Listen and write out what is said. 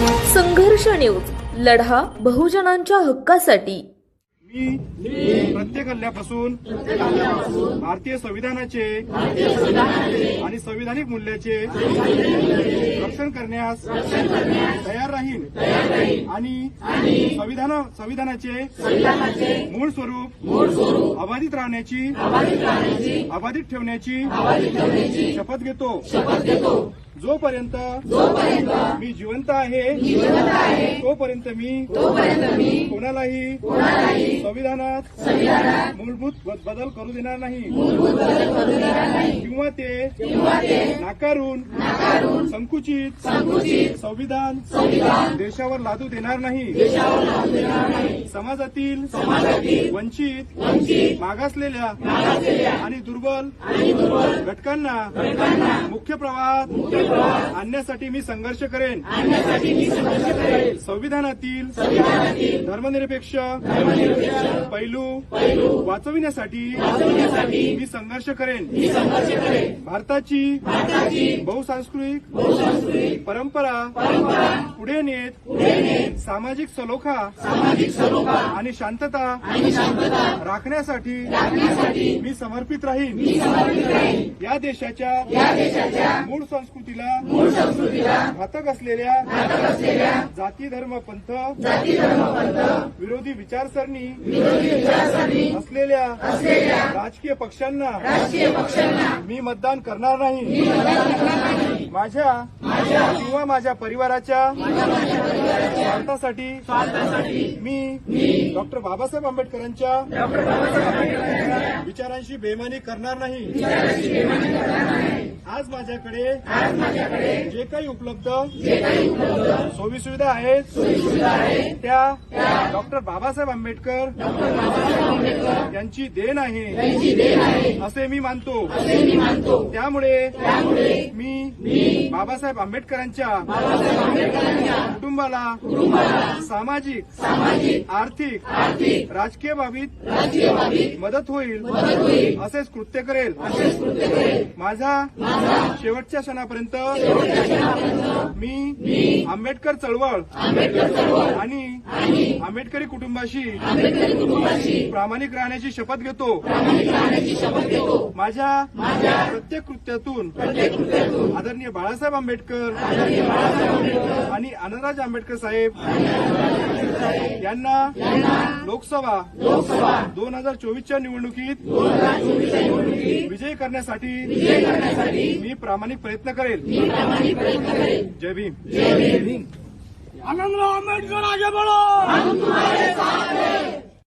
संघर्ष न्यूज. लढा बहुजनांच्या हक्कासाठी. मी प्रत्येक हल्ल्यापासून भारतीय संविधानाचे आणि संविधानिक मूल्याचे रक्षण करण्यास तयार राहीन आणि संविधान संविधानाचे मूळ स्वरूप अबाधित राहण्याची अबाधित ठेवण्याची शपथ घेतो. जोपर्यंत मी जिवंत आहे तोपर्यंत मी कोणालाही संविधानात मूलभूत बदल करू देणार नाही. किंवा ते नाकारून संकुचित संविधान देशावर लादू देणार नाही. समाजातील वंचित मागासलेल्या आणि दुर्बल घटकांना मुख्य प्रवाहात आणण्यासाठी मी संघर्ष करेन. संविधानातील धर्मनिरपेक्ष पैलू वाचविण्यासाठी मी संघर्ष करेन. भारताची बहुसांस्कृतिक परंपरा पुढे नेत सामाजिक सलोखा आणि शांतता राखण्यासाठी मी समर्पित राहीन. या देशाच्या मूळ संस्कृतीला घातक असलेल्या जाती धर्म पंथ विरोधी विचारसरणी असलेल्या राजकीय पक्षांना मी मतदान करणार नाही. माझ्या किंवा माझ्या परिवाराच्या स्वार्थासाठी मी डॉक्टर बाबासाहेब आंबेडकरांच्या विचारांशी बेमानी करणार नाही. आज माझ्याकडे जे काही उपलब्ध सोयी सुविधा आहेत त्या डॉक्टर बाबासाहेब आंबेडकर यांची देण आहे. असे मी मानतो. त्यामुळे मी बाबासाहेब आंबेडकरांच्या कुटुंबाला सामाजिक आर्थिक राजकीय बाबीत मदत होईल. असेच कृत्य करेल. माझा शेवटच्या क्षणापर्यंत मी आंबेडकर चळवळ आणि आंबेडकरी कुटुंबाशी प्रामाणिक राहण्याची शपथ घेतो. माझ्या प्रत्येक कृत्यातून आदरणीय बाळासाहेब आंबेडकर आणि आनंदराज आंबेडकर साहेब यांना लोकसभा दोन हजार चोवीसच्या निवडणुकीत विजयी करण्यासाठी मी प्रामाणिक प्रयत्न करेल. जय भीम. आनंदराव आंबेडकर आगे बढ़ो।